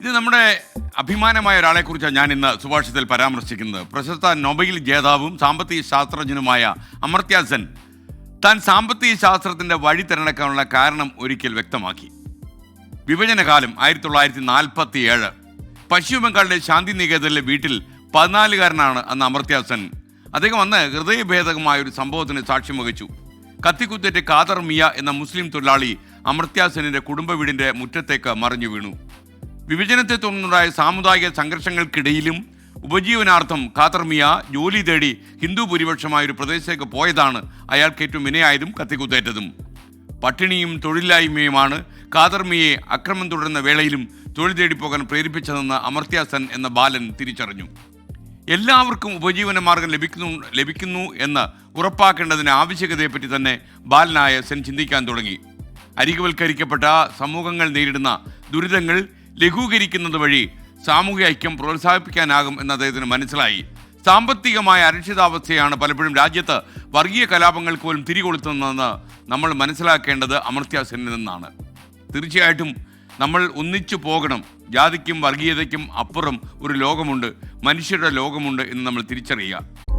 ഇത് നമ്മുടെ അഭിമാനമായ ഒരാളെക്കുറിച്ചാണ് ഞാൻ ഇന്ന് സുഭാഷിതത്തിൽ പരാമർശിക്കുന്നത്. പ്രശസ്ത നൊബൈൽ ജേതാവും സാമ്പത്തിക ശാസ്ത്രജ്ഞനുമായ അമർത്യ സെൻ താൻ സാമ്പത്തിക ശാസ്ത്രത്തിന്റെ വഴി തിരഞ്ഞെടുക്കാനുള്ള കാരണം ഒരിക്കൽ വ്യക്തമാക്കി. വിഭജനകാലം ആയിരത്തി തൊള്ളായിരത്തി നാൽപ്പത്തി ഏഴ് പശ്ചിമ ബംഗാളിലെ ശാന്തി നികേതനിലെ വീട്ടിൽ പതിനാലുകാരനാണ് അന്ന് അമർത്യ സെൻ. അദ്ദേഹം അന്ന് ഹൃദയഭേദകമായ ഒരു സംഭവത്തിന് സാക്ഷ്യം വഹിച്ചു. കത്തിക്കുത്തേറ്റ് കാദർ മിയ എന്ന മുസ്ലിം തൊഴിലാളി അമർത്യ സെന്നിന്റെ കുടുംബ വീടിന്റെ മുറ്റത്തേക്ക് മറിഞ്ഞു വീണു. വിഭജനത്തെ തുടർന്നുണ്ടായ സാമുദായിക സംഘർഷങ്ങൾക്കിടയിലും ഉപജീവനാർത്ഥം കാത്തർമിയ ജോലി തേടി ഹിന്ദു ഭൂരിപക്ഷമായ ഒരു പ്രദേശത്തേക്ക് പോയതാണ് അയാൾക്ക് ഏറ്റവും വിനയായതും കത്തിക്കുത്തേറ്റതും. പട്ടിണിയും തൊഴിലില്ലായ്മയുമാണ് കാതർമിയെ അക്രമം തുടരുന്ന വേളയിലും തൊഴിൽ തേടി പോകാൻ പ്രേരിപ്പിച്ചതെന്ന് അമർത്യാസൻ എന്ന ബാലൻ തിരിച്ചറിഞ്ഞു. എല്ലാവർക്കും ഉപജീവന മാർഗം ലഭിക്കുന്നു ലഭിക്കുന്നു എന്ന് ഉറപ്പാക്കേണ്ടതിന് ആവശ്യകതയെപ്പറ്റി തന്നെ ബാലനായ സെൻ ചിന്തിക്കാൻ തുടങ്ങി. അരികവൽക്കരിക്കപ്പെട്ട സമൂഹങ്ങൾ നേരിടുന്ന ദുരിതങ്ങൾ ലഘൂകരിക്കുന്നത് വഴി സാമൂഹിക ഐക്യം പ്രോത്സാഹിപ്പിക്കാനാകും എന്ന് അദ്ദേഹത്തിന് മനസ്സിലായി. സാമ്പത്തികമായ അരക്ഷിതാവസ്ഥയാണ് പലപ്പോഴും രാജ്യത്ത് വർഗീയ കലാപങ്ങൾക്ക് പോലും തിരികൊളുത്തുന്നതെന്ന് നമ്മൾ മനസ്സിലാക്കേണ്ടത് അമർത്യ സെന്നിൽ നിന്നാണ്. തീർച്ചയായിട്ടും നമ്മൾ ഒന്നിച്ചു പോകണം. ജാതിക്കും വർഗീയതയ്ക്കും അപ്പുറം ഒരു ലോകമുണ്ട് മനുഷ്യരുടെ ലോകമുണ്ട് എന്ന് നമ്മൾ തിരിച്ചറിയുക.